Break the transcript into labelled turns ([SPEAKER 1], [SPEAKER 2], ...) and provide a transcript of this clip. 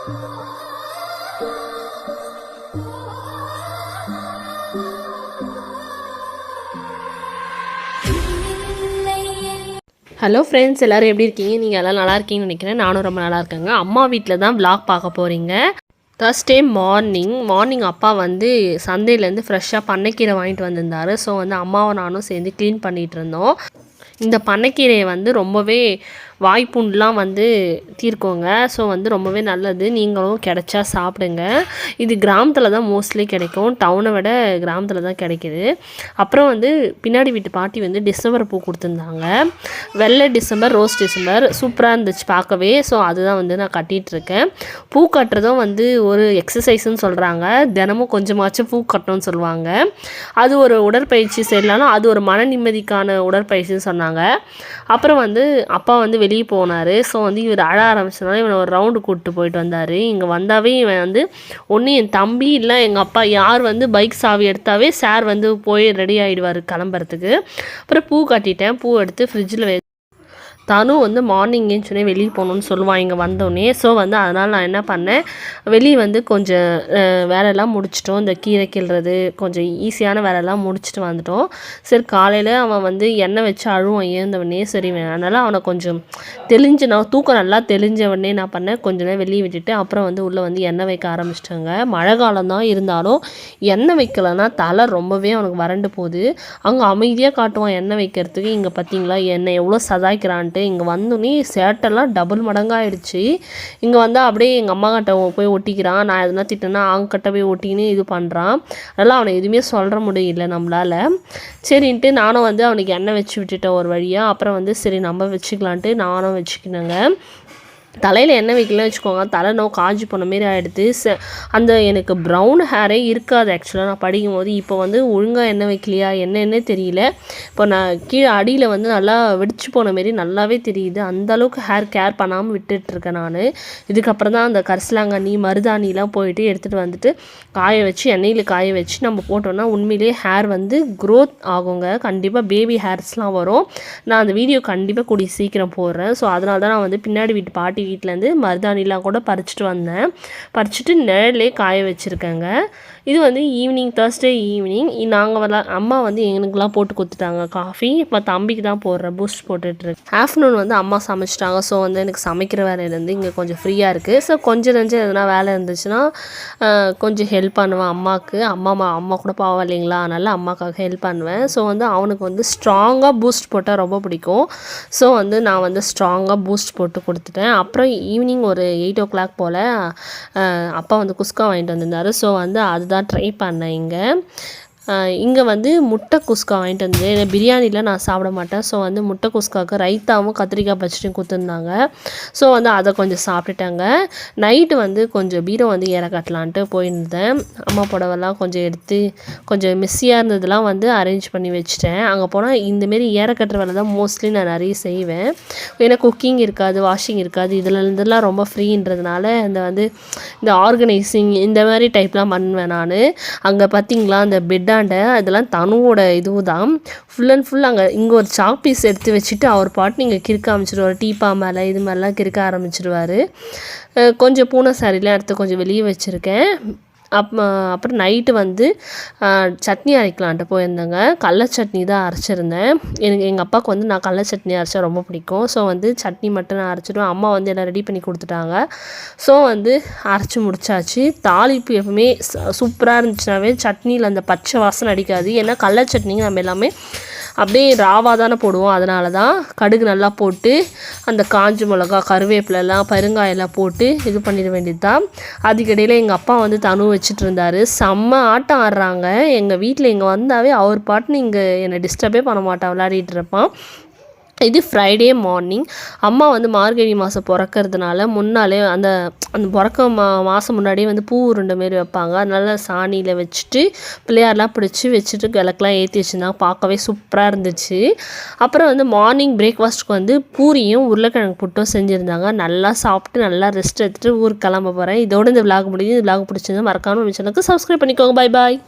[SPEAKER 1] Hello friends எல்லோரும் எப்படி இருக்கீங்க? நீங்கள் எல்லாம் நல்லா இருக்கீங்கன்னு நினைக்கிறேன். நானும் ரொம்ப நல்லா இருக்கேங்க. அம்மா வீட்டில் தான் விளாக் பார்க்க போகிறீங்க Thursday மார்னிங் மார்னிங் அப்பா வந்து சந்தையிலேருந்து ஃப்ரெஷ்ஷாக பண்ணைக்கீரை வாங்கிட்டு வந்திருந்தாரு. ஸோ வந்து அம்மாவும் நானும் சேர்ந்து க்ளீன் பண்ணிகிட்டு இருந்தோம். இந்த பண்ணைக்கீரையை வந்து ரொம்பவே வாய்ப்புண்லாம் வந்து தீர்க்கோங்க. ஸோ வந்து ரொம்பவே நல்லது. நீங்களும் கிடைச்சா சாப்பிடுங்க. இது கிராமத்தில் தான் மோஸ்ட்லி கிடைக்கும். டவுனை விட கிராமத்தில் தான் கிடைக்கிது. அப்புறம் வந்து பின்னாடி வீட்டு பாட்டி வந்து டிசம்பர் பூ கொடுத்துருந்தாங்க. வெள்ளை டிசம்பர் ரோஸ் டிசம்பர். சூப்பராக இருந்துச்சு பார்க்கவே. ஸோ அதுதான் வந்து நான் கட்டிகிட்டு இருக்கேன் பூ கட்டுறதும் வந்து ஒரு எக்ஸசைஸ்னு சொல்கிறாங்க தினமும் கொஞ்சமாச்சும் பூ கட்டணும்னு சொல்லுவாங்க. அது ஒரு உடற்பயிற்சி செய்யலாம்னா அது ஒரு மன நிம்மதிக்கான உடற்பயிற்சின்னு சொன்னாங்க. அப்புறம் வந்து அப்பா வந்து வெளியே போனார். ஸோ வந்து இவர் அழ ஆரம்பிச்சதுனால இவனை ஒரு ரவுண்டு கூப்பிட்டு போயிட்டு வந்தார். இங்கே வந்தாவே இவன் வந்து ஒன்று என் தம்பி இல்லை எங்கள் அப்பா யார் வந்து பைக் சாவி எடுத்தாவே சார் வந்து போய் ரெடி ஆகிடுவார் கிளம்புறதுக்கு. அப்புறம் பூ கட்டிட்டேன். பூ எடுத்து ஃப்ரிட்ஜில் வே தனு வந்து மார்னிங் சொன்னே வெளியே போகணுன்னு சொல்லுவான் இங்கே வந்தோடனே. ஸோ வந்து அதனால் நான் என்ன பண்ணேன் வெளியே வந்து கொஞ்சம் வேலையெல்லாம் முடிச்சிட்டோம். இந்த கீரை கிள்றது கொஞ்சம் ஈஸியான வேலையெல்லாம் முடிச்சுட்டு வந்துட்டோம். சரி காலையில் அவன் வந்து எண்ணெய் வச்சு அழுவான் ஏந்தவனே சரி அதனால் அவனை கொஞ்சம் தெளிஞ்சு நான் தூக்கம் நல்லா தெளிஞ்சவனே நான் பண்ணேன் கொஞ்ச நேரம் வெளியே விட்டுட்டு அப்புறம் வந்து உள்ளே வந்து எண்ணெய் வைக்க ஆரம்பிச்சிட்டாங்க. மழை காலம் தான் இருந்தாலும் எண்ணெய் வைக்கலைன்னா தலை ரொம்பவே அவனுக்கு வறண்டு போகுது. அங்கே அமைதியாக காட்டுவான் எண்ணெய் வைக்கிறதுக்கு. இங்கே பார்த்தீங்களா என்னை எவ்வளோ சதாய்க்கிறான்ட்டு. இங்கே வந்தோடனே சேட்டெல்லாம் டபுள் மடங்காயிடுச்சு. இங்கே வந்தால் அப்படியே எங்கள் அம்மா கிட்ட போய் ஒட்டிக்கிறான். நான் எதுனா திட்டேன்னா அவங்க கிட்ட போய் ஒட்டிக்கின்னு இது பண்ணுறான் அதெல்லாம் அவனை எதுவுமே சொல்கிற முடியல நம்மளால். சரின்ட்டு நானும் வந்து அவனுக்கு எண்ணெய் வச்சு விட்டுட்டேன் ஒரு வழியாக அப்புறம் வந்து சரி நம்ம வச்சுக்கலான்ட்டு நானும் வச்சுக்கினேங்க. தலையில் எண்ணெய் வைக்கலன்னு வச்சுக்கோங்க. தலை நோ காஞ்சி போன மாரி ஆகிடுது ச அந்த எனக்கு ப்ரௌன் ஹேரே இருக்காது ஆக்சுவலாக நான் படிக்கும் போது இப்போ வந்து ஒழுங்காக எண்ணெய் வைக்கலையா? என்னென்னே தெரியல. இப்போ நான் கீழே அடியில் வந்து நல்லா வெடிச்சு போன மாரி நல்லாவே தெரியுது. அந்த அளவுக்கு ஹேர் கேர் பண்ணாமல் விட்டுட்ருக்கேன் நான். இதுக்கப்புறம் தான் அந்த கரிசலாங்கண்ணி மருதாணிலாம் போயிட்டு எடுத்துகிட்டு வந்துட்டு காய வச்சு எண்ணெயில் காய வச்சு நம்ம போட்டோம்னா உண்மையிலேயே ஹேர் வந்து க்ரோத் ஆகுங்க. கண்டிப்பாக பேபி ஹேர்ஸ்லாம் வரும். நான் அந்த வீடியோ கண்டிப்பாக கூடிய சீக்கிரம் போடுறேன். ஸோ அதனால தான் நான் வந்து பின்னாடி வீட்டு பாட்டி வீட்டிலேருந்து மருதாணிலாம் கூட பறிச்சுட்டு வந்தேன். பறிச்சுட்டு நிழலே காய வச்சுருக்கேங்க. இது வந்து ஈவினிங் தேர்ஸ்டே ஈவினிங் நாங்கள் வரலாம் அம்மா வந்து எங்களுக்குலாம் போட்டு கொடுத்துட்டாங்க காஃபி இப்போ தம்பிக்கு தான் போடுறேன் பூஸ்ட் போட்டுட்ருக்கு ஆஃப்டர்நூன் வந்து அம்மா சமைச்சிட்டாங்க. ஸோ வந்து எனக்கு சமைக்கிற வேலையிலேருந்து இங்கே கொஞ்சம் ஃப்ரீயாக இருக்குது ஸோ கொஞ்சம் நஞ்சம் எதனா வேலை இருந்துச்சுன்னா கொஞ்சம் ஹெல்ப் பண்ணுவேன் அம்மாவுக்கு அம்மா அம்மா கூட பாவம் இல்லைங்களா? அதனால் அம்மாக்காக ஹெல்ப் பண்ணுவேன். ஸோ வந்து அவனுக்கு வந்து ஸ்ட்ராங்காக பூஸ்ட் போட்டால் ரொம்ப பிடிக்கும். ஸோ வந்து நான் வந்து ஸ்ட்ராங்காக பூஸ்ட் போட்டு கொடுத்துட்டேன். அப்புறம் ஈவினிங் ஒரு எயிட் ஓ கிளாக் போல் அப்பா வந்து குஸ்கா வாங்கிட்டு வந்திருந்தார். ஸோ வந்து அதுதான் ட்ரை பண்ணேன் இங்கே. இங்கே வந்து முட்டை குஸ்கா வாங்கிட்டு வந்து பிரியாணியில் நான் சாப்பிட மாட்டேன். ஸோ வந்து முட்டை குஸ்காவுக்கு ரைத்தாவும் கத்திரிக்காய் பச்சடியும் கொடுத்துருந்தாங்க. ஸோ வந்து அதை கொஞ்சம் சாப்பிட்டுட்டாங்க. நைட்டு வந்து கொஞ்சம் பீரோ வந்து ஏற கட்டலான்ட்டு போயிருந்தேன். அம்மா புடவெல்லாம் கொஞ்சம் எடுத்து கொஞ்சம் மிஸ்ஸியாக இருந்ததெல்லாம் வந்து அரேஞ்ச் பண்ணி வச்சுட்டேன். அங்கே போனால் இந்தமாரி ஏற கட்டுற வேலை தான் மோஸ்ட்லி நான் நிறைய செய்வேன். ஏன்னா குக்கிங் இருக்காது வாஷிங் இருக்காது. இதில் இருந்தெல்லாம் ரொம்ப ஃப்ரீன்றதுனால இந்த வந்து இந்த ஆர்கனைசிங் இந்த மாதிரி டைப்லாம் பண்ணுவேன் நான். அங்கே பார்த்திங்களா அந்த பெட் இதாண்ட அதெல்லாம் தனுவோட இதுவும் தான் ஃபுல் அண்ட் ஃபுல் அங்கே இங்கே ஒரு சாக் பீஸ் எடுத்து வச்சுட்டு அவர் பாட்டு நீங்கள் கிறுக்க ஆரம்பிச்சிடுவார் டீப்பா மேலே இது மாதிரிலாம் கிறுக்க ஆரம்பிச்சிடுவார் கொஞ்சம் பூனை சாரிலாம் எடுத்து கொஞ்சம் வெளியே வச்சுருக்கேன். அப் அப்புறம் நைட்டு வந்து சட்னி அரைக்கலான்ட்டு போயிருந்தேங்க. கடல சட்னி தான் அரைச்சிருந்தேன். எனக்கு எங்கள் அப்பாவுக்கு வந்து நான் கடல சட்னி அரைச்சா ரொம்ப பிடிக்கும். ஸோ வந்து சட்னி மட்டும் நான் அரைச்சிடுவேன். அம்மா வந்து எல்லாம் ரெடி பண்ணி கொடுத்துட்டாங்க. ஸோ வந்து அரைச்சி முடிச்சாச்சு. தாளிப்பு எப்பவுமே சூப்பராக இருந்துச்சுனாவே சட்னியில் அந்த பச்சை வாசனை அடிக்காது. ஏன்னா கடல சட்னிங்க நம்ம எல்லாமே அப்படியே ராவாக தானே போடுவோம். அதனால தான் கடுகு நல்லா போட்டு அந்த காஞ்சி மிளகா கருவேப்பிலெல்லாம் பெருங்காயெல்லாம் போட்டு இது பண்ணிட வேண்டியது தான் அதுக்கிடையில் எங்கள் அப்பா வந்து தனு வச்சுட்டு இருந்தார். செம்ம ஆட்டம் ஆடுறாங்க. எங்கள் வீட்டில் இங்கே வந்தாவே அவர் பாட்டுன்னு இங்கே என்னை டிஸ்டர்பே பண்ண மாட்டான். விளையாடிட்டு இருப்பான். இது ஃப்ரைடே மார்னிங் அம்மா வந்து மார்கழி மாதம் பிறக்கறதுனால முன்னாலே அந்த அந்த பிறக்க மா மாதம் முன்னாடியே வந்து பூ உருண்டை மாரி வைப்பாங்க. அதனால சாணியில் வச்சுட்டு பிள்ளையார்லாம் பிடிச்சி வச்சுட்டு விளக்கெலாம் ஏற்றி வச்சுருந்தாங்க பார்க்கவே சூப்பராக இருந்துச்சு. அப்புறம் வந்து மார்னிங் பிரேக்ஃபாஸ்ட்டுக்கு வந்து பூரியும் உருளைக்கிழங்கு புட்டும் செஞ்சுருந்தாங்க. நல்லா சாப்பிட்டு நல்லா ரெஸ்ட் எடுத்துகிட்டு ஊருக்கு கிளம்ப போகிறேன் இதோட இந்த விளாக் முடிஞ்சு இந்த விளாக் பிடிச்சிருந்தா மறக்காமல் சேனலுக்கு சப்ஸ்கிரைப் பண்ணிக்கோங்க. பாய் பாய்